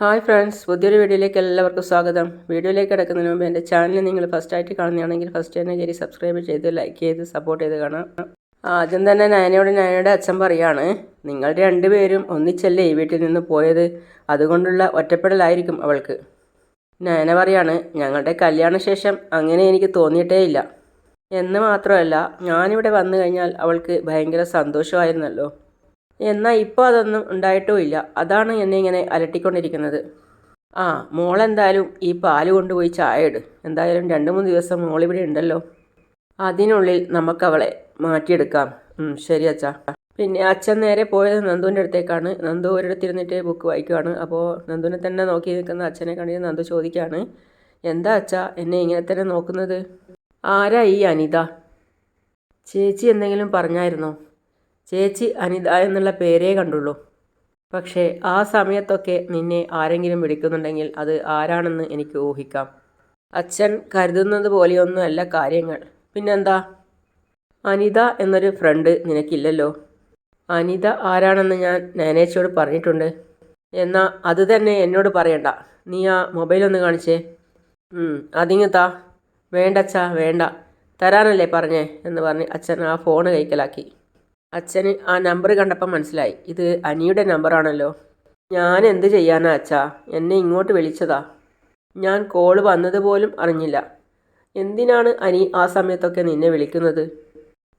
Hi friends പുതിയൊരു വീഡിയോയിലേക്ക് എല്ലാവർക്കും സ്വാഗതം. വീഡിയോയിലേക്ക് കിടക്കുന്നതിന് മുമ്പ് എന്റെ ചാനൽ നിങ്ങൾ ഫസ്റ്റ് ആയിട്ട് കാണുന്നതാണെങ്കിൽ ഫസ്റ്റ് തന്നെ കയറി സബ്സ്ക്രൈബ് ചെയ്ത് ലൈക്ക് ചെയ്ത് സപ്പോർട്ട് ചെയ്ത് കാണാം. ആദ്യം തന്നെ നയനയോട് നയനയുടെ അച്ഛൻ പറയാണ് നിങ്ങൾ രണ്ടുപേരും ഒന്നിച്ചല്ലേ ഈ വീട്ടിൽ നിന്ന് പോയത്? അതുകൊണ്ടുള്ള ഒറ്റപ്പെടലായിരിക്കും അവൾക്ക്. നയന പറയാണ് ഞങ്ങളുടെ കല്യാണശേഷം അങ്ങനെ എനിക്ക് തോന്നിയിട്ടേ ഇല്ല. എന്ന് മാത്രമല്ല ഞാനിവിടെ വന്നു കഴിഞ്ഞാൽ അവൾക്ക് ഭയങ്കര സന്തോഷമായിരുന്നല്ലോ. എന്നാൽ ഇപ്പോൾ അതൊന്നും ഉണ്ടായിട്ടും ഇല്ല. അതാണ് എന്നെ ഇങ്ങനെ അലട്ടിക്കൊണ്ടിരിക്കുന്നത്. ആ മോളെന്തായാലും ഈ പാൽ കൊണ്ടുപോയി ചായ ഇട്. എന്തായാലും രണ്ട് മൂന്ന് ദിവസം മോളിവിടെ ഉണ്ടല്ലോ. അതിനുള്ളിൽ നമുക്കവളെ മാറ്റിയെടുക്കാം. ശരി അച്ഛാ. പിന്നെ അച്ഛൻ നേരെ പോയത് നന്ദുവിന്റെ അടുത്തേക്കാണ്. നന്ദു ഒരിടത്തിരുന്നിട്ട് ബുക്ക് വായിക്കുവാണ്. അപ്പോൾ നന്ദുവിനെ തന്നെ നോക്കി നിൽക്കുന്ന അച്ഛനെ കണ്ടിട്ട് നന്ദു ചോദിക്കുകയാണ് എന്താ അച്ഛാ എന്നെ ഇങ്ങനെ തന്നെ നോക്കുന്നത്? ആരാ ഈ അനിത? ചേച്ചി എന്തെങ്കിലും പറഞ്ഞായിരുന്നോ? ചേച്ചി അനിത എന്നുള്ള പേരേ കണ്ടുള്ളൂ. പക്ഷേ ആ സമയത്തൊക്കെ നിന്നെ ആരെങ്കിലും വിളിക്കുന്നുണ്ടെങ്കിൽ അത് ആരാണെന്ന് എനിക്ക് ഊഹിക്കാം. അച്ഛൻ കരുതുന്നത് പോലെയൊന്നുമല്ല കാര്യങ്ങൾ. പിന്നെന്താ? അനിത എന്നൊരു ഫ്രണ്ട് നിനക്കില്ലല്ലോ. അനിത ആരാണെന്ന് ഞാൻ നാനേച്ചിയോട് പറഞ്ഞിട്ടുണ്ട്. എന്നാൽ അത് തന്നെ എന്നോട് പറയണ്ട. നീ ആ മൊബൈൽ ഒന്ന് കാണിച്ചേ. അതിങ്ങത്താ വേണ്ട അച്ഛാ വേണ്ട. തരാനല്ലേ പറഞ്ഞേ എന്ന് പറഞ്ഞ് അച്ഛൻ ആ ഫോണ് കൈക്കലാക്കി. അച്ഛന് ആ നമ്പർ കണ്ടപ്പോൾ മനസ്സിലായി. ഇത് അനിയുടെ നമ്പറാണല്ലോ ഞാൻ എന്ത് ചെയ്യാനാ അച്ഛാ? എന്നെ ഇങ്ങോട്ട് വിളിച്ചതാ. ഞാൻ കോൾ വന്നതുപോലും അറിഞ്ഞില്ല. എന്തിനാണ് അനി ആ സമയത്തൊക്കെ നിന്നെ വിളിക്കുന്നത്?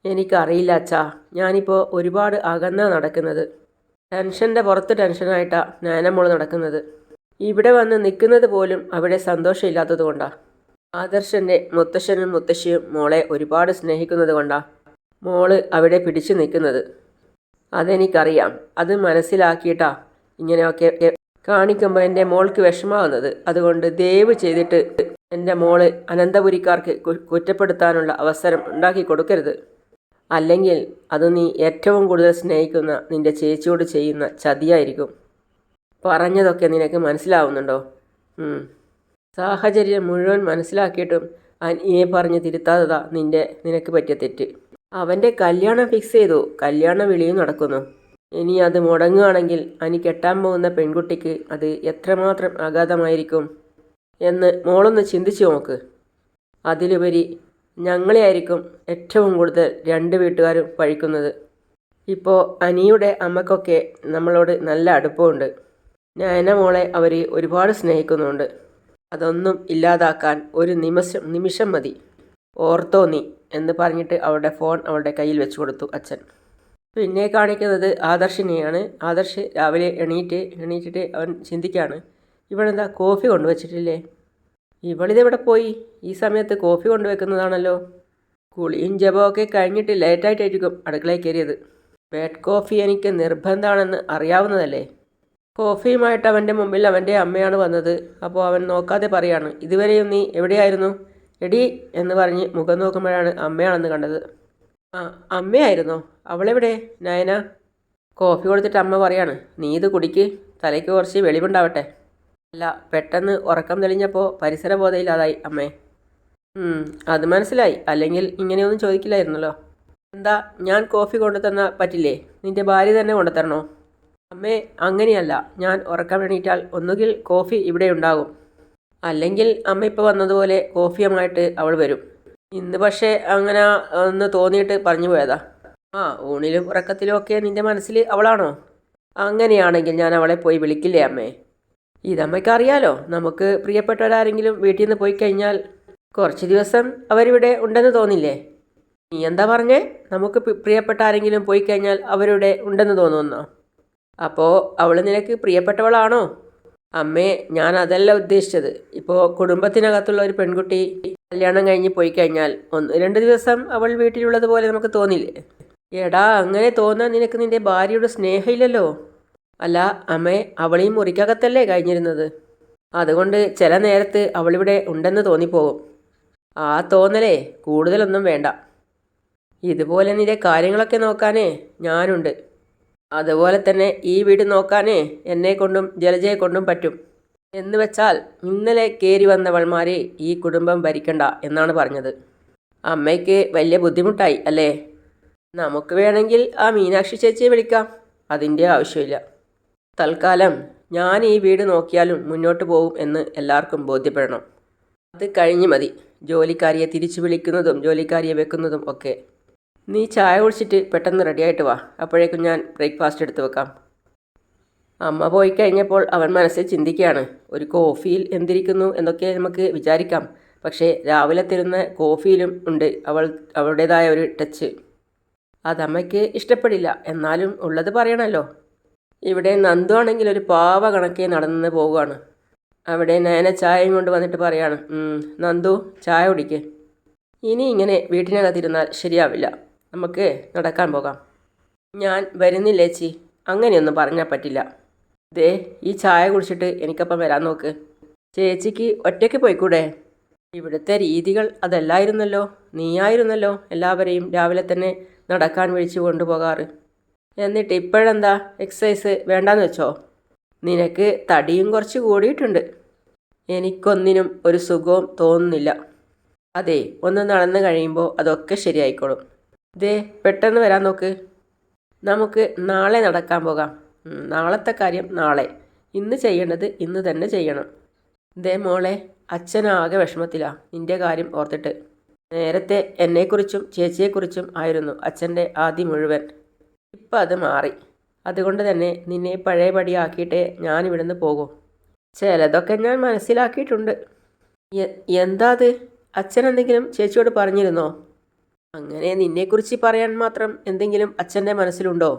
എനിക്കറിയില്ല അച്ഛാ. ഞാനിപ്പോൾ ഒരുപാട് അകന്ന നടക്കുന്നത്. ടെൻഷന്റെ പുറത്ത് ടെൻഷനായിട്ടാ നാനമോൾ നടക്കുന്നത്. ഇവിടെ വന്ന് നിൽക്കുന്നത് പോലും അവിടെ സന്തോഷമില്ലാത്തത് കൊണ്ടാ. ആദർശന്റെ മുത്തശ്ശനും മുത്തശ്ശിയും മോളെ ഒരുപാട് സ്നേഹിക്കുന്നത് കൊണ്ടാ. മോൾ അവിടെ പിടിച്ചു നിൽക്കുന്നത്. അതെനിക്കറിയാം. അത് മനസ്സിലാക്കിയിട്ടാ ഇങ്ങനെയൊക്കെ കാണിക്കുമ്പോൾ എന്റെ മോൾക്ക് വിഷമാവുന്നത്. അതുകൊണ്ട് ദയവ് ചെയ്തിട്ട് എന്റെ മോൾ അനന്തപുരിക്കാർക്ക് കുറ്റപ്പെടുത്താനുള്ള അവസരം ഉണ്ടാക്കി കൊടുക്കരുത്. അല്ലെങ്കിൽ അത് നീ ഏറ്റവും കൂടുതൽ സ്നേഹിക്കുന്ന നിന്റെ ചേച്ചിയോട് ചെയ്യുന്ന ചതിയായിരിക്കും. പറഞ്ഞതൊക്കെ നിനക്ക് മനസ്സിലാവുന്നുണ്ടോ. സാഹചര്യം മുഴുവൻ മനസ്സിലാക്കിയിട്ടും അനിയെ പറഞ്ഞ് തിരുത്താത്തതാ നിന്റെ നിനക്ക് പറ്റിയ തെറ്റ്. അവന്റെ കല്യാണം ഫിക്സ് ചെയ്തു. കല്യാണ വിളിയും നടക്കുന്നു. ഇനി അത് മുടങ്ങുകയാണെങ്കിൽ അനി കെട്ടാൻ പോകുന്ന പെൺകുട്ടിക്ക് അത് എത്രമാത്രം ആഘാതമായിരിക്കും എന്ന് മോളൊന്ന് ചിന്തിച്ചു നോക്ക്. അതിലുപരി ഞങ്ങളെ ആയിരിക്കും ഏറ്റവും കൂടുതൽ രണ്ട് വീട്ടുകാരും പഴിക്കുന്നത്. ഇപ്പോൾ അനിയുടെ അമ്മക്കൊക്കെ നമ്മളോട് നല്ല അടുപ്പമുണ്ട്. ഞാൻ നയന മോളെ അവർ ഒരുപാട് സ്നേഹിക്കുന്നുണ്ട്. അതൊന്നും ഇല്ലാതാക്കാൻ ഒരു നിമിഷം നിമിഷം മതി. ഓർത്തോ നീ എന്ന് പറഞ്ഞിട്ട് അവളുടെ ഫോൺ അവളുടെ കയ്യിൽ വെച്ച് കൊടുത്തു അച്ഛൻ. പിന്നെ കാണിക്കുന്നത് ആദർശിനെയാണ്. ആദർശ് രാവിലെ എണീറ്റ് എണീറ്റിട്ട് അവൻ ചിന്തിക്കുകയാണ് ഇവളെന്താ കോഫി കൊണ്ടുവച്ചിട്ടില്ലേ? ഇവളിതെവിടെ പോയി? ഈ സമയത്ത് കോഫി കൊണ്ടുവെക്കുന്നതാണല്ലോ. കുളിയും ജപമൊക്കെ കഴിഞ്ഞിട്ട് ലേറ്റായിട്ടായിരിക്കും അടുക്കളയിൽ കയറിയത്. ബെഡ് കോഫി എനിക്ക് നിർബന്ധമാണെന്ന് അറിയാവുന്നതല്ലേ? കോഫിയുമായിട്ട് അവന്റെ മുമ്പിൽ അവന്റെ അമ്മയാണ് വന്നത്. അപ്പോൾ അവൻ നോക്കാതെ പറയാണ് ഇതുവരെയും നീ എവിടെയായിരുന്നു? എടി എന്ന് പറഞ്ഞ് മുഖം നോക്കുമ്പോഴാണ് അമ്മയാണെന്ന് കണ്ടത്. ആ അമ്മയായിരുന്നോ? അവളെവിടെ? നയന കോഫി കൊടുത്തിട്ട് അമ്മ പറയാണ് നീ ഇത് കുടിക്ക് തലയ്ക്ക് കുറച്ച് വെളിവുണ്ടാവട്ടെ. അല്ല പെട്ടെന്ന് ഉറക്കം തെളിഞ്ഞപ്പോൾ പരിസരബോധയില്ലാതായി അമ്മേ. അത് മനസ്സിലായി. അല്ലെങ്കിൽ ഇങ്ങനെയൊന്നും ചോദിക്കില്ലായിരുന്നല്ലോ. എന്താ ഞാൻ കോഫി കൊണ്ടുതന്ന പറ്റില്ലേ? നിന്റെ ഭാര്യ തന്നെ കൊണ്ടുതരണോ? അമ്മേ അങ്ങനെയല്ല. ഞാൻ ഉറക്കം എണീറ്റാൽ ഒന്നുകിൽ കോഫി ഇവിടെ ഉണ്ടാകും. അല്ലെങ്കിൽ അമ്മ ഇപ്പോൾ വന്നതുപോലെ കോഫിയുമായിട്ട് അവൾ വരും. ഇന്ന് പക്ഷേ അങ്ങനെ ഒന്ന് തോന്നിയിട്ട് പറഞ്ഞു പോയതാ. ആ ഊണിലും ഉറക്കത്തിലും ഒക്കെ നിന്റെ മനസ്സിൽ അവളാണോ? അങ്ങനെയാണെങ്കിൽ ഞാൻ അവളെ പോയി വിളിക്കില്ലേ അമ്മേ? ഇതമ്മയ്ക്ക് അറിയാലോ നമുക്ക് പ്രിയപ്പെട്ടവരാരെങ്കിലും വീട്ടിൽ നിന്ന് പോയി കഴിഞ്ഞാൽ കുറച്ച് ദിവസം അവരിവിടെ ഉണ്ടെന്ന് തോന്നില്ലേ? നീ എന്താ പറഞ്ഞേ? നമുക്ക് പ്രിയപ്പെട്ട ആരെങ്കിലും പോയി കഴിഞ്ഞാൽ അവരിവിടെ ഉണ്ടെന്ന് തോന്നുന്നോ? അപ്പോൾ അവൾ നിനക്ക് പ്രിയപ്പെട്ടവളാണോ? അമ്മേ ഞാൻ അതല്ല ഉദ്ദേശിച്ചത്. ഇപ്പോൾ കുടുംബത്തിനകത്തുള്ള ഒരു പെൺകുട്ടി കല്യാണം കഴിഞ്ഞ് പോയി കഴിഞ്ഞാൽ ഒന്ന് രണ്ട് ദിവസം അവൾ വീട്ടിലുള്ളതുപോലെ നമുക്ക് തോന്നില്ലേ? എടാ അങ്ങനെ തോന്നാൻ നിനക്ക് നിന്റെ ഭാര്യയുടെ സ്നേഹമില്ലല്ലോ. അല്ല അമ്മേ അവളീ മുറിക്കകത്തല്ലേ കഴിഞ്ഞിരുന്നത്? അതുകൊണ്ട് ചില നേരത്ത് അവളിവിടെ ഉണ്ടെന്ന് തോന്നിപ്പോകും. ആ തോന്നലേ കൂടുതലൊന്നും വേണ്ട. ഇതുപോലെ നിന്റെ കാര്യങ്ങളൊക്കെ നോക്കാനേ ഞാനുണ്ട്. അതുപോലെ തന്നെ ഈ വീട് നോക്കാനേ എന്നെ കൊണ്ടും ജലജയെ കൊണ്ടും പറ്റും. എന്ന് വെച്ചാൽ ഇന്നലെ കയറി വന്നവൾമാരെ ഈ കുടുംബം ഭരിക്കണ്ട എന്നാണ് പറഞ്ഞത്. അമ്മയ്ക്ക് വലിയ ബുദ്ധിമുട്ടായി അല്ലേ? നമുക്ക് വേണമെങ്കിൽ ആ മീനാക്ഷി ചേച്ചിയെ വിളിക്കാം. അതിന്റെ ആവശ്യമില്ല. തൽക്കാലം ഞാൻ ഈ വീട് നോക്കിയാലും മുന്നോട്ട് പോകും എന്ന് എല്ലാവർക്കും ബോധ്യപ്പെടണം. അത് കഴിഞ്ഞ് മതി. ജോലിക്കാരിയെ തിരിച്ചു വിളിക്കുന്നതും ജോലിക്കാരിയെ വെക്കുന്നതും ഒക്കെ. നീ ചായ കുടിച്ചിട്ട് പെട്ടെന്ന് റെഡിയായിട്ട് വാ. അപ്പോഴേക്കും ഞാൻ ബ്രേക്ക്ഫാസ്റ്റ് എടുത്ത് വെക്കാം. അമ്മ പോയി കഴിഞ്ഞപ്പോൾ അവൻ മനസ്സിൽ ചിന്തിക്കുകയാണ് ഒരു കോഫിയിൽ എന്തിരിക്കുന്നു എന്നൊക്കെ നമുക്ക് വിചാരിക്കാം. പക്ഷേ രാവിലെ തരുന്ന കോഫിയിലും ഉണ്ട് അവൾ അവളുടേതായ ഒരു ടച്ച് അതമ്മയ്ക്ക് ഇഷ്ടപ്പെടില്ല എന്നാലും ഉള്ളത് പറയണമല്ലോ ഇവിടെ നന്ദു ആണെങ്കിൽ ഒരു പാവ കണക്കെ നടന്ന് പോവുകയാണ്. അവിടെ നയന ചായയും കൊണ്ട് വന്നിട്ട് പറയാണ് നന്ദു ചായ കുടിക്കേ. ഇനി ഇങ്ങനെ വീട്ടിനകത്തിരുന്നാൽ ശരിയാവില്ല. നമുക്ക് നടക്കാൻ പോകാം. ഞാൻ വരുന്നില്ല ചേച്ചി അങ്ങനെയൊന്നും പറഞ്ഞാൽ പറ്റില്ല. ദേ ഈ ചായ കുടിച്ചിട്ട് എനിക്കപ്പം വരാൻ നോക്ക്. ചേച്ചിക്ക് ഒറ്റയ്ക്ക് പോയിക്കൂടെ? ഇവിടുത്തെ രീതികൾ അതല്ലായിരുന്നല്ലോ. നീയായിരുന്നല്ലോ എല്ലാവരെയും രാവിലെ തന്നെ നടക്കാൻ വിളിച്ചു കൊണ്ടുപോകാറ്. എന്നിട്ട് ഇപ്പോഴെന്താ? എക്സസൈസ് വേണ്ടാന്ന് വെച്ചോ? നിനക്ക് തടിയും കുറച്ച് കൂടിയിട്ടുണ്ട്. എനിക്കൊന്നിനും ഒരു സുഖവും തോന്നുന്നില്ല. അതെ ഒന്ന് നടന്നു കഴിയുമ്പോൾ അതൊക്കെ ശരിയായിക്കോളും. ദേ പെട്ടെന്ന് വരാൻ നോക്ക്. നമുക്ക് നാളെ നടക്കാൻ പോകാം. നാളത്തെ കാര്യം നാളെ. ഇന്ന് ചെയ്യേണ്ടത് ഇന്ന് തന്നെ ചെയ്യണം. ദേ മോളെ അച്ഛനാകെ വിഷമത്തിലാണ് നിന്റെ കാര്യം ഓർത്തിട്ട്. നേരത്തെ എന്നെക്കുറിച്ചും ചേച്ചിയെക്കുറിച്ചും ആയിരുന്നു അച്ഛന്റെ ആദ്യം മുഴുവൻ. ഇപ്പം അത് മാറി. അതുകൊണ്ട് തന്നെ നിന്നെ പഴയപടിയാക്കിയിട്ടേ ഞാൻ ഇവിടുന്ന് പോകും. ചിലതൊക്കെ ഞാൻ മനസ്സിലാക്കിയിട്ടുണ്ട്. എന്താ അത്? അച്ഛൻ എന്തെങ്കിലും ചേച്ചിയോട് പറഞ്ഞിരുന്നോ? അങ്ങനെ നിന്നെക്കുറിച്ച് പറയാൻ മാത്രം എന്തെങ്കിലും അച്ഛന്റെ മനസ്സിലുണ്ടോ?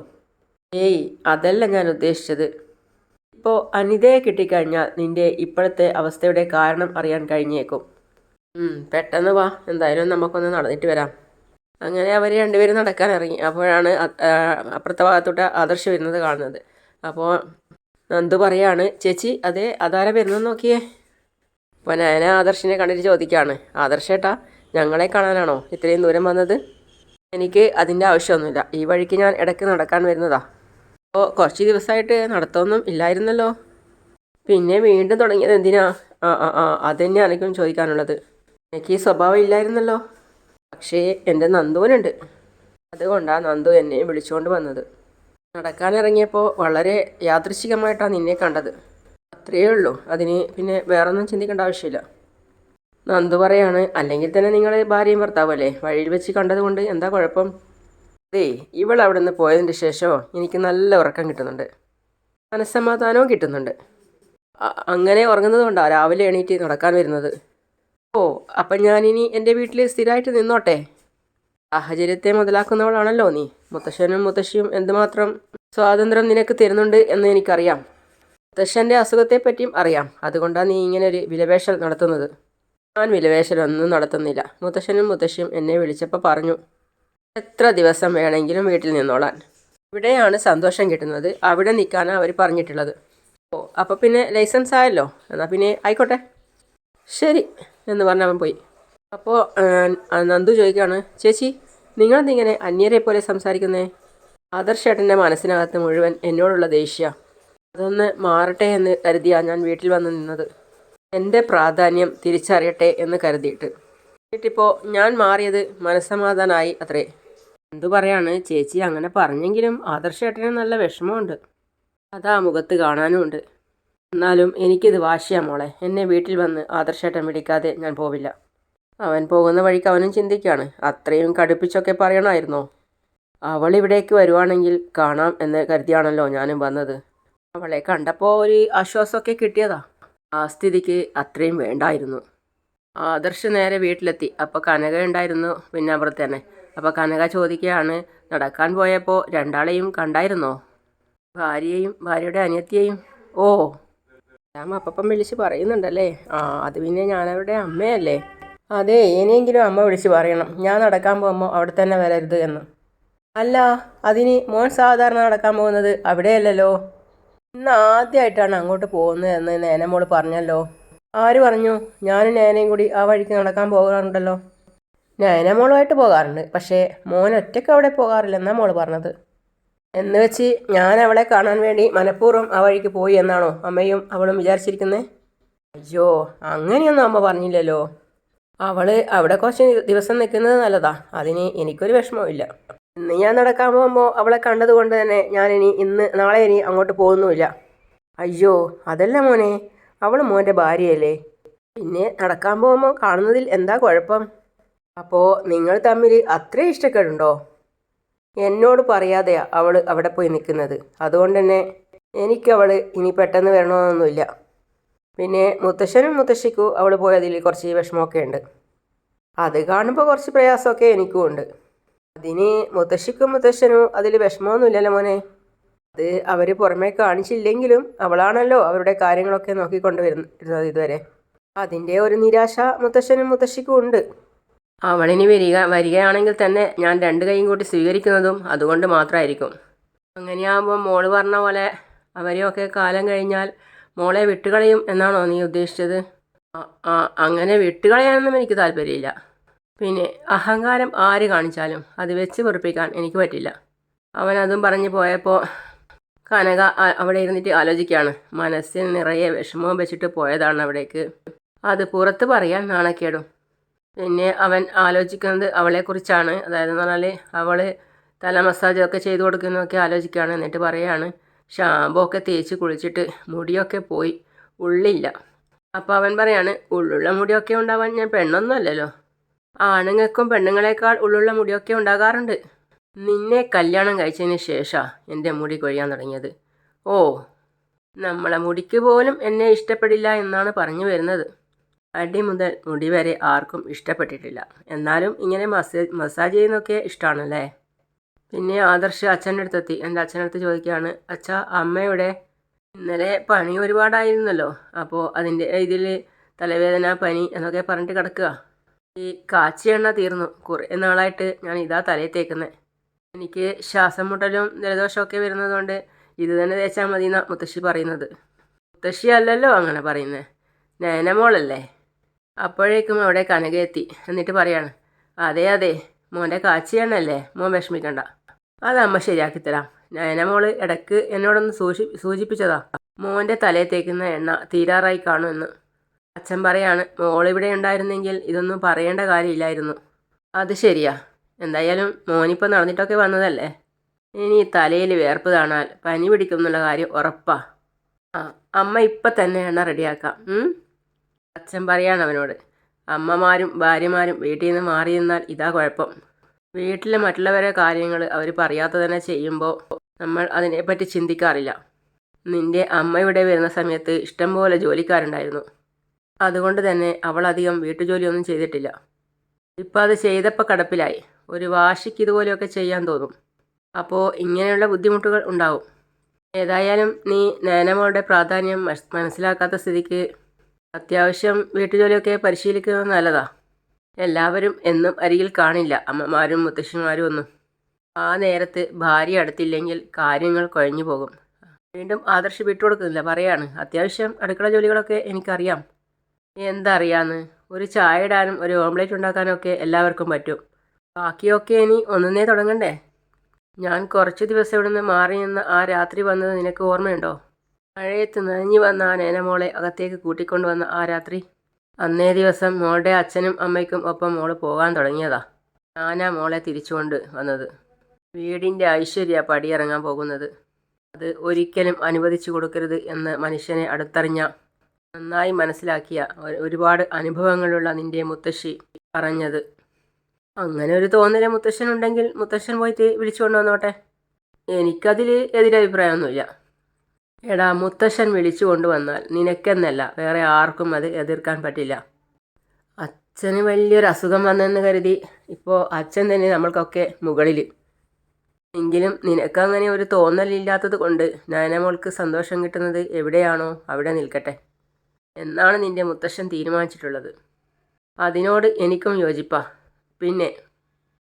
ഏയ് അതല്ല ഞാൻ ഉദ്ദേശിച്ചത്. ഇപ്പോൾ അനിതയെ കിട്ടിക്കഴിഞ്ഞാൽ നിന്റെ ഇപ്പോഴത്തെ അവസ്ഥയുടെ കാരണം അറിയാൻ കഴിഞ്ഞേക്കും. പെട്ടെന്ന് വാ. എന്തായാലും നമുക്കൊന്ന് നടന്നിട്ട് വരാം. അങ്ങനെ അവർ രണ്ടുപേരും നടക്കാൻ ഇറങ്ങി. അപ്പോഴാണ് അപ്പുറത്തെ ഭാഗത്തോട്ട് ആദർശ് വരുന്നത് കാണുന്നത്. അപ്പോൾ നന്ദു പറയാണ് ചേച്ചി അതെ അതാരെ വരുന്നത് നോക്കിയേ? അപ്പോൾ ഞാൻ ആദർശിനെ കണ്ടിട്ട് ചോദിക്കുകയാണ് ആദർശേട്ടാ? ഞങ്ങളെ കാണാനാണോ ഇത്രയും ദൂരം വന്നത്? എനിക്ക് അതിന്റെ ആവശ്യമൊന്നുമില്ല. ഈ വഴിക്ക് ഞാൻ ഇടയ്ക്ക് നടക്കാൻ വരുന്നതാ. അപ്പോൾ കുറച്ച് ദിവസമായിട്ട് നടത്തൊന്നും ഇല്ലായിരുന്നല്ലോ. പിന്നെ വീണ്ടും തുടങ്ങിയത് എന്തിനാ? ആ ആ ആ അതന്നെ എനിക്കും ചോദിക്കാനുള്ളത്. എനിക്ക് ഈ സ്വഭാവം ഇല്ലായിരുന്നല്ലോ. പക്ഷേ എന്റെ നന്ദുവിനുണ്ട്. അതുകൊണ്ടാണ് നന്ദു എന്നെ വിളിച്ചുകൊണ്ട് വന്നത്. നടക്കാനിറങ്ങിയപ്പോൾ വളരെ യാദൃശികമായിട്ടാണ് നിന്നെ കണ്ടത്. അത്രയേ ഉള്ളൂ. അതിന് പിന്നെ വേറൊന്നും ചിന്തിക്കേണ്ട ആവശ്യമില്ല. നന്ദു പറയാണ് അല്ലെങ്കിൽ തന്നെ നിങ്ങൾ ഭാര്യയും ഭർത്താവല്ലേ വഴിയിൽ വെച്ച് കണ്ടതുകൊണ്ട് എന്താ കുഴപ്പം? അതേ ഇവൾ അവിടെ നിന്ന് പോയതിന്റെ ശേഷമോ എനിക്ക് നല്ല ഉറക്കം കിട്ടുന്നുണ്ട്. മനസ്സമാധാനവും കിട്ടുന്നുണ്ട്. അങ്ങനെ ഉറങ്ങുന്നത് കൊണ്ടാണ് രാവിലെ എണീറ്റ് നടക്കാൻ വരുന്നത്. ഓ അപ്പം ഞാനിനി എന്റെ വീട്ടിൽ സ്ഥിരമായിട്ട് നിന്നോട്ടെ? സാഹചര്യത്തെ മുതലാക്കുന്നവളാണല്ലോ നീ. മുത്തശ്ശനും മുത്തശ്ശിയും എന്തുമാത്രം സ്വാതന്ത്ര്യം നിനക്ക് തരുന്നുണ്ട് എന്ന് എനിക്കറിയാം. മുത്തശ്ശന്റെ അസുഖത്തെപ്പറ്റിയും അറിയാം. അതുകൊണ്ടാണ് നീ ഇങ്ങനെ ഒരു വിലപേശൽ നടത്തുന്നത്. ഞാൻ വിലവേശലൊന്നും നടത്തുന്നില്ല. മുത്തശ്ശനും മുത്തശ്ശിയും എന്നെ വിളിച്ചപ്പോൾ പറഞ്ഞു എത്ര ദിവസം വേണമെങ്കിലും വീട്ടിൽ നിന്നോളാൻ. ഇവിടെയാണ് സന്തോഷം കിട്ടുന്നത്. അവിടെ നിൽക്കാനാണ് അവർ പറഞ്ഞിട്ടുള്ളത്. ഓ അപ്പോൾ പിന്നെ ലൈസൻസ് ആയല്ലോ. എന്നാൽ പിന്നെ ആയിക്കോട്ടെ. ശരി എന്ന് പറഞ്ഞ് അവൻ പോയി. അപ്പോൾ നന്ദു ചോദിക്കുകയാണ് ചേച്ചി നിങ്ങളെന്തിങ്ങനെ അന്യരെ പോലെ സംസാരിക്കുന്നേ? ആദർശേട്ടന്റെ മനസ്സിനകത്ത് മുഴുവൻ എന്നോടുള്ള ദേഷ്യ. അതൊന്ന് മാറട്ടെ എന്ന് കരുതിയാണ് ഞാൻ വീട്ടിൽ വന്ന് നിന്നത്. എന്റെ പ്രാധാന്യം തിരിച്ചറിയട്ടെ എന്ന് കരുതിയിട്ട്. എന്നിട്ടിപ്പോൾ ഞാൻ മാറിയത് മനസ്സമാധാനായി അത്രേ. എന്തു പറയാണ്? ചേച്ചി അങ്ങനെ പറഞ്ഞെങ്കിലും ആദർശേട്ടന് നല്ല വിഷമമുണ്ട്. അതാ മുഖത്ത് കാണാനുമുണ്ട് എന്നാലും എനിക്കിത് വാശിയാ മോളെ. എന്നെ വീട്ടിൽ വന്ന് ആദർശേട്ടൻ വിളിക്കാതെ ഞാൻ പോവില്ല. അവൻ പോകുന്ന വഴിക്ക് അവനും ചിന്തിക്കുകയാണ് അത്രയും കടുപ്പിച്ചൊക്കെ പറയണമായിരുന്നോ അവൾ ഇവിടേക്ക് വരുവാണെങ്കിൽ കാണാം എന്ന് കരുതിയാണല്ലോ ഞാനും വന്നത്. അവളെ കണ്ടപ്പോൾ ഒരു ആശ്വാസമൊക്കെ കിട്ടിയതാ. ആ സ്ഥിതിക്ക് അത്രയും വേണ്ടായിരുന്നു. ആദർശ് നേരെ വീട്ടിലെത്തി. അപ്പോൾ കനക ഉണ്ടായിരുന്നു പിന്നെ അപ്പുറത്ത് തന്നെ. അപ്പോൾ കനക ചോദിക്കുകയാണ് നടക്കാൻ പോയപ്പോൾ രണ്ടാളെയും കണ്ടായിരുന്നോ? ഭാര്യയെയും ഭാര്യയുടെ അനിയത്തിയെയും. ഓ. ഞാൻ അപ്പം വിളിച്ച് പറയുന്നുണ്ടല്ലേ? ആ അത് പിന്നെ ഞാനവരുടെ അമ്മയല്ലേ. അതെ ഇനിയെങ്കിലും അമ്മ വിളിച്ച് പറയണം. ഞാൻ നടക്കാൻ പോകുമ്പോൾ അവിടെ തന്നെ വരരുത് എന്ന്. അല്ല അതിന് മോൻ സാധാരണ നടക്കാൻ പോകുന്നത് അവിടെയല്ലല്ലോ. ഇന്ന് ആദ്യമായിട്ടാണ് അങ്ങോട്ട് പോകുന്നത് എന്ന് നേനമോൾ പറഞ്ഞല്ലോ. ആര് പറഞ്ഞു? ഞാനും നേനയും കൂടി ആ വഴിക്ക് നടക്കാൻ പോകാറുണ്ടല്ലോ. നേനമോളുമായിട്ട് പോകാറുണ്ട്. പക്ഷേ മോൻ ഒറ്റയ്ക്ക് അവിടെ പോകാറില്ലെന്നാ മോൾ പറഞ്ഞത്. എന്ന് വെച്ച് ഞാൻ അവളെ കാണാൻ വേണ്ടി മനഃപൂർവം ആ വഴിക്ക് പോയി എന്നാണോ അമ്മയും അവളും വിചാരിച്ചിരിക്കുന്നത് അയ്യോ അങ്ങനെയൊന്നും അമ്മ പറഞ്ഞില്ലല്ലോ. അവൾ അവിടെ കുറച്ച് ദിവസം നിൽക്കുന്നത് നല്ലതാ. അതിന് എനിക്കൊരു വിഷമവുമില്ല. ഇന്ന് ഞാൻ നടക്കാൻ പോകുമ്പോൾ അവളെ കണ്ടതുകൊണ്ട് തന്നെ ഞാനിനി ഇന്ന് നാളെ ഇനി അങ്ങോട്ട് പോകുന്നുമില്ല. അയ്യോ അതല്ല മോനെ. അവൾ മോന്റെ ഭാര്യയല്ലേ. പിന്നെ നടക്കാൻ പോകുമ്പോൾ കാണുന്നതിൽ എന്താ കുഴപ്പം? അപ്പോൾ നിങ്ങൾ തമ്മിൽ അത്ര ഇഷ്ടക്കേടുണ്ടോ? എന്നോട് പറയാതെയാ അവൾ അവിടെ പോയി നിൽക്കുന്നത് അതുകൊണ്ട് തന്നെ എനിക്കവൾ ഇനി പെട്ടെന്ന് വരണമെന്നൊന്നുമില്ല. പിന്നെ മുത്തശ്ശനും മുത്തശ്ശിക്കും അവൾ പോയതിൽ കുറച്ച് വിഷമമൊക്കെ ഉണ്ട് അത് കാണുമ്പോൾ കുറച്ച് പ്രയാസമൊക്കെ എനിക്കും ഉണ്ട് അതിന് മുത്തശ്ശിക്കും മുത്തശ്ശനും അതിൽ വിഷമമൊന്നുമില്ലല്ലോ മോനെ. അത് അവർ പുറമേ കാണിച്ചില്ലെങ്കിലും അവളാണല്ലോ അവരുടെ കാര്യങ്ങളൊക്കെ നോക്കിക്കൊണ്ട് വരുന്നത് ഇതുവരെ. അതിന്റെ ഒരു നിരാശ മുത്തശ്ശനും മുത്തശ്ശിക്കും ഉണ്ട്. അവളിനി വരിക വരികയാണെങ്കിൽ തന്നെ ഞാൻ രണ്ട് കൈയും കൂട്ടി സ്വീകരിക്കുന്നതും അതുകൊണ്ട് മാത്രമായിരിക്കും. അങ്ങനെയാകുമ്പോൾ മോൾ പറഞ്ഞ പോലെ അവരെയൊക്കെ കാലം കഴിഞ്ഞാൽ മോളെ വിട്ടുകളയും എന്നാണോ നീ ഉദ്ദേശിച്ചത്? അങ്ങനെ വിട്ടുകളയാനൊന്നും എനിക്ക് താല്പര്യമില്ല. പിന്നെ അഹങ്കാരം ആര് കാണിച്ചാലും അത് വെച്ച് പൊറപ്പിക്കാൻ എനിക്ക് പറ്റില്ല. അവൻ അതും പറഞ്ഞു പോയപ്പോൾ കനക അവിടെ ഇരുന്നിട്ട് ആലോചിക്കുകയാണ്. മനസ്സിൽ നിറയെ വിഷമവും വെച്ചിട്ട് പോയതാണ് അവിടേക്ക്. അത് പുറത്ത് പറയാൻ നാണക്കേടും. പിന്നെ അവൻ ആലോചിക്കുന്നത് അവളെക്കുറിച്ചാണ് അതായത് എന്ന് പറഞ്ഞാൽ അവൾ തല മസാജൊക്കെ ചെയ്തു കൊടുക്കുന്നതൊക്കെ ആലോചിക്കുകയാണ് എന്നിട്ട് ഷാമ്പു ഒക്കെ തേച്ച് കുളിച്ചിട്ട് മുടിയൊക്കെ പോയി. ഉള്ളില്ല. അപ്പോൾ അവൻ പറയാണ് ഉള്ളുള്ള മുടിയൊക്കെ ഉണ്ടാവാൻ ഞാൻ പെണ്ണൊന്നുമല്ലല്ലോ ആണുങ്ങൾക്കും പെണ്ണുങ്ങളെക്കാൾ ഉള്ളുള്ള മുടിയൊക്കെ ഉണ്ടാകാറുണ്ട്. നിന്നെ കല്യാണം കഴിച്ചതിന് ശേഷമാണ് എന്റെ മുടി കൊഴിയാൻ തുടങ്ങിയത്. ഓ നമ്മളെ മുടിക്ക് പോലും എന്നെ ഇഷ്ടപ്പെടില്ല എന്നാണ് പറഞ്ഞു വരുന്നത്. അടി മുതൽ മുടി വരെ ആർക്കും ഇഷ്ടപ്പെട്ടിട്ടില്ല. എന്നാലും ഇങ്ങനെ മസാജ് മസാജ് ചെയ്യുന്നൊക്കെ ഇഷ്ടമാണല്ലേ പിന്നെ ആദർശ് അച്ഛന്റെ അടുത്തെത്തി. എന്റെ അച്ഛന്റെ അടുത്ത് ചോദിക്കുകയാണ് അച്ഛ അമ്മയുടെ? ഇന്നലെ പണി ഒരുപാടായിരുന്നല്ലോ. അപ്പോൾ അതിന്റെ ഇതിൽ തലവേദന പനി എന്നൊക്കെ പറഞ്ഞിട്ട് കിടക്കുക. ഈ കാച്ചി എണ്ണ തീർന്നു. കുറേ നാളായിട്ട് ഞാൻ ഇതാ തലയിൽ തേക്കുന്നത് എനിക്ക് ശ്വാസം മുട്ടലും ജലദോഷമൊക്കെ വരുന്നതുകൊണ്ട് ഇത് തന്നെ തേച്ചാൽ മതി എന്നാണ് മുത്തശ്ശി പറയുന്നത്. മുത്തശ്ശി അല്ലല്ലോ അങ്ങനെ പറയുന്നത് നയനമോളല്ലേ അപ്പോഴേക്കും അവിടെ കനക എത്തി. എന്നിട്ട് പറയാണ് അതെ അതെ മോന്റെ കാച്ചിയെണ്ണല്ലേ മോൻ വിഷമിക്കണ്ട. അത് അമ്മ ശരിയാക്കി തരാം. നയനമോൾ ഇടയ്ക്ക് എന്നോടൊന്ന് സൂചി സൂചിപ്പിച്ചതാ. മോന്റെ തലയിൽ തേക്കുന്ന എണ്ണ തീരാറായി കാണുമെന്ന് അച്ഛൻ പറയാണ് മോളിവിടെ ഉണ്ടായിരുന്നെങ്കിൽ ഇതൊന്നും പറയേണ്ട കാര്യമില്ലായിരുന്നു. അത് ശരിയാ. എന്തായാലും മോനിപ്പോൾ നടന്നിട്ടൊക്കെ വന്നതല്ലേ? ഇനി തലയിൽ വേർപ്പ് കാണാൽ പനി പിടിക്കും എന്നുള്ള കാര്യം ഉറപ്പാ. ആ അമ്മ ഇപ്പം തന്നെ എണ്ണ റെഡിയാക്കാം. അച്ഛൻ പറയാണ് അവനോട്. അമ്മമാരും ഭാര്യമാരും വീട്ടിൽ നിന്ന് മാറി നിന്നാൽ ഇതാ കുഴപ്പം. വീട്ടിലെ മറ്റുള്ളവരെ കാര്യങ്ങൾ അവർ പറയാത്ത തന്നെ ചെയ്യുമ്പോൾ നമ്മൾ അതിനെപ്പറ്റി ചിന്തിക്കാറില്ല. നിന്റെ അമ്മ ഇവിടെ വരുന്ന സമയത്ത് ഇഷ്ടംപോലെ ജോലിക്കാരുണ്ടായിരുന്നു. അതുകൊണ്ട് തന്നെ അവൾ അധികം വീട്ടുജോലിയൊന്നും ചെയ്തിട്ടില്ല. ഇപ്പോൾ അത് ചെയ്തപ്പോൾ കടപ്പിലായി. ഒരു വാശിക്ക് ഇതുപോലെയൊക്കെ ചെയ്യാൻ തോന്നും. അപ്പോൾ ഇങ്ങനെയുള്ള ബുദ്ധിമുട്ടുകൾ ഉണ്ടാവും. ഏതായാലും നീ നയനമോളുടെ പ്രാധാന്യം മനസ്സിലാക്കാത്ത സ്ഥിതിക്ക് അത്യാവശ്യം വീട്ടുജോലിയൊക്കെ പരിശീലിക്കുന്നത് നല്ലതാ. എല്ലാവരും എന്നും അരികിൽ കാണില്ല. അമ്മമാരും മുത്തശ്ശിമാരും ഒന്നും. ആ നേരത്ത് ഭാര്യ അടുത്തില്ലെങ്കിൽ കാര്യങ്ങൾ കുഴഞ്ഞു പോകും. വീണ്ടും ആദർശ് വിട്ടുകൊടുക്കുന്നില്ല. പറയാണ് അത്യാവശ്യം അടുക്കള ജോലികളൊക്കെ എനിക്കറിയാം. എന്താ അറിയാന്ന് ഒരു ചായ ഇടാനും ഒരു ഓംലേറ്റ് ഉണ്ടാക്കാനും ഒക്കെ എല്ലാവർക്കും പറ്റും. ബാക്കിയൊക്കെ ഇനി ഒന്നേ തുടങ്ങണ്ടേ? ഞാൻ കുറച്ച് ദിവസം ഇവിടുന്ന് മാറി നിന്ന് ആ രാത്രി വന്നത് നിനക്ക് ഓർമ്മയുണ്ടോ? മഴയത്ത് നനഞ്ഞു വന്ന ആ നേനമോളെ അകത്തേക്ക് കൂട്ടിക്കൊണ്ടുവന്ന ആ രാത്രി. അന്നേ ദിവസം മോളുടെ അച്ഛനും അമ്മയ്ക്കും ഒപ്പം മോൾ പോകാൻ തുടങ്ങിയതാ. ഞാനാ മോളെ തിരിച്ചുകൊണ്ട് വന്നത്. വീടിന്റെ ഐശ്വര്യ പടിയിറങ്ങാൻ പോകുന്നത്. അത് ഒരിക്കലും അനുവദിച്ചു കൊടുക്കരുത് എന്ന് മനുഷ്യനെ അടുത്തറിഞ്ഞ നന്നായി മനസ്സിലാക്കിയ ഒരുപാട് അനുഭവങ്ങളുള്ള നിന്റെ മുത്തശ്ശി പറഞ്ഞത്. അങ്ങനെ ഒരു തോന്നൽ മുത്തശ്ശൻ ഉണ്ടെങ്കിൽ മുത്തശ്ശൻ പോയിട്ട് വിളിച്ചുകൊണ്ട് വന്നോട്ടെ. എനിക്കതിൽ എതിരഭിപ്രായമൊന്നുമില്ല. എടാ മുത്തശ്ശൻ വിളിച്ചു കൊണ്ടുവന്നാൽ നിനക്കെന്നല്ല വേറെ ആർക്കും അത് എതിർക്കാൻ പറ്റില്ല. അച്ഛന് വലിയൊരു അസുഖം വന്നെന്ന് കരുതി. ഇപ്പോൾ അച്ഛൻ തന്നെ നമ്മൾക്കൊക്കെ മുകളിൽ എങ്കിലും നിനക്കങ്ങനെ ഒരു തോന്നലില്ലാത്തത് കൊണ്ട് നയനമോൾക്ക് സന്തോഷം കിട്ടുന്നത് എവിടെയാണോ അവിടെ നിൽക്കട്ടെ. എന്നാണ് നിന്റെ മുത്തശ്ശൻ തീരുമാനിച്ചിട്ടുള്ളത്. അതിനോട് എനിക്കും യോജിപ്പാ. പിന്നെ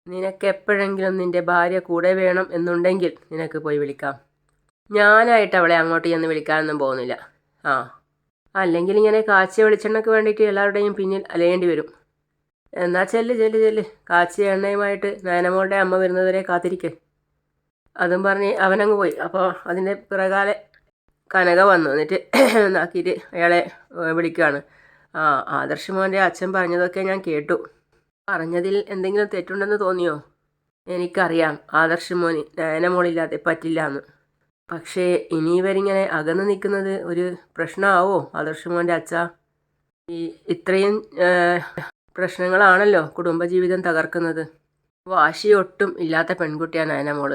നിനക്കെപ്പോഴെങ്കിലും നിന്റെ ഭാര്യ കൂടെ വേണം എന്നുണ്ടെങ്കിൽ നിനക്ക് പോയി വിളിക്കാം. ഞാനായിട്ട് അവളെ അങ്ങോട്ട് ചെന്ന് വിളിക്കാനൊന്നും പോകുന്നില്ല. ആ അല്ലെങ്കിൽ ഇങ്ങനെ കാച്ചിയ വെളിച്ചെണ്ണയ്ക്ക് വേണ്ടിയിട്ട് എല്ലാവരുടെയും പിന്നിൽ അലയേണ്ടി വരും. എന്നാൽ ചെല്ല് ചെല്ല് ചെല്ല്. കാച്ചിയ എണ്ണയുമായിട്ട് നയനമോളുടെ അമ്മ വരുന്നതുവരെ കാത്തിരിക്കേ. അതും പറഞ്ഞ് അവനങ്ങ് പോയി. അപ്പോൾ അതിന്റെ പിറകാലെ കനക വന്നു. എന്നിട്ട് നാക്കിയിട്ട് അയാളെ വിളിക്കുകയാണ് ആ ആദർശമോന്റെ അച്ഛൻ പറഞ്ഞതൊക്കെ ഞാൻ കേട്ടു. പറഞ്ഞതിൽ എന്തെങ്കിലും തെറ്റുണ്ടെന്ന് തോന്നിയോ? എനിക്കറിയാം. ആദർശ് മോന് നയനമോളില്ലാതെ പറ്റില്ല എന്ന് പക്ഷേ ഇനി ഇവരിങ്ങനെ അകന്നു നിൽക്കുന്നത് ഒരു പ്രശ്നമാവോ ആദർശമോന്റെ അച്ഛ? ഈ ഇത്രയും പ്രശ്നങ്ങളാണല്ലോ കുടുംബജീവിതം തകർക്കുന്നത്. വാശിയൊട്ടും ഇല്ലാത്ത പെൺകുട്ടിയാണ് നയന മോൾ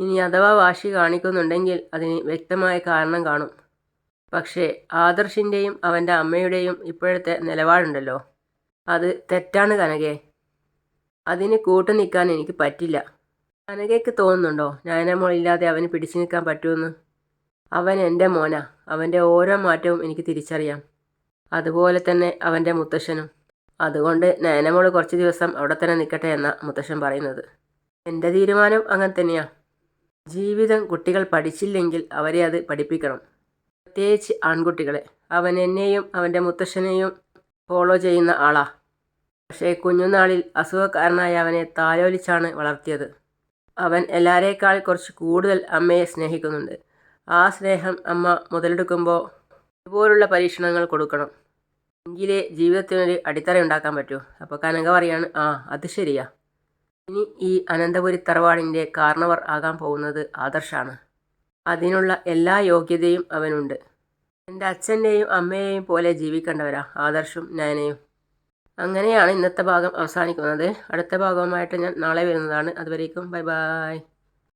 ഇനി അഥവാ വാശി കാണിക്കുന്നുണ്ടെങ്കിൽ അതിന് വ്യക്തമായ കാരണം കാണും. പക്ഷേ ആദർശിന്റെയും അവന്റെ അമ്മയുടെയും ഇപ്പോഴത്തെ നിലപാടുണ്ടല്ലോ. അത് തെറ്റാണ് കനകെ. അതിന് കൂട്ടു നിൽക്കാൻ എനിക്ക് പറ്റില്ല. കനകയ്ക്ക് തോന്നുന്നുണ്ടോ? നയനമോളില്ലാതെ അവന് പിടിച്ചു നിൽക്കാൻ പറ്റുമെന്ന്? അവൻ എന്റെ മോനാ. അവന്റെ ഓരോ മാറ്റവും എനിക്ക് തിരിച്ചറിയാം. അതുപോലെ തന്നെ അവന്റെ മുത്തശ്ശനും. അതുകൊണ്ട് നയനമോൾ കുറച്ച് ദിവസം അവിടെ തന്നെ നിൽക്കട്ടെ എന്നാണ് മുത്തശ്ശൻ പറയുന്നത്. എന്റെ തീരുമാനം അങ്ങനെ തന്നെയാ. ജീവിതം കുട്ടികൾ പഠിച്ചില്ലെങ്കിൽ അവരെ അത് പഠിപ്പിക്കണം. പ്രത്യേകിച്ച് ആൺകുട്ടികളെ. അവൻ എന്നെയും അവന്റെ മുത്തശ്ശനെയും ഫോളോ ചെയ്യുന്ന ആളാ. പക്ഷേ കുഞ്ഞുനാളിൽ അസുഖക്കാരനായ അവനെ താലോലിച്ചാണ് വളർത്തിയത്. അവൻ എല്ലാവരേക്കാൾ കുറച്ച് കൂടുതൽ അമ്മയെ സ്നേഹിക്കുന്നുണ്ട്. ആ സ്നേഹം അമ്മ മുതലെടുക്കുമ്പോൾ ഇതുപോലുള്ള പരീക്ഷണങ്ങൾ കൊടുക്കണം. എങ്കിലേ ജീവിതത്തിനൊരു അടിത്തറ ഉണ്ടാക്കാൻ പറ്റൂ. അപ്പോൾ കനക പറയാണ് ആ അത് ശരിയാ. ഇനി ഈ അനന്തപുരി തറവാടിന്റെ കാർണവർ ആകാൻ പോകുന്നത് ആദർശാണ്. അതിനുള്ള എല്ലാ യോഗ്യതയും അവനുണ്ട്. എന്റെ അച്ഛന്റെയും അമ്മയെയും പോലെ ജീവിക്കേണ്ടവരാ ആദർശും നയനയും. അങ്ങനെയാണ് ഇന്നത്തെ ഭാഗം അവസാനിക്കുന്നത്. അടുത്ത ഭാഗവുമായിട്ട് ഞാൻ നാളെ വരുന്നതാണ്. അതുവരേക്കും ബൈ ബൈ.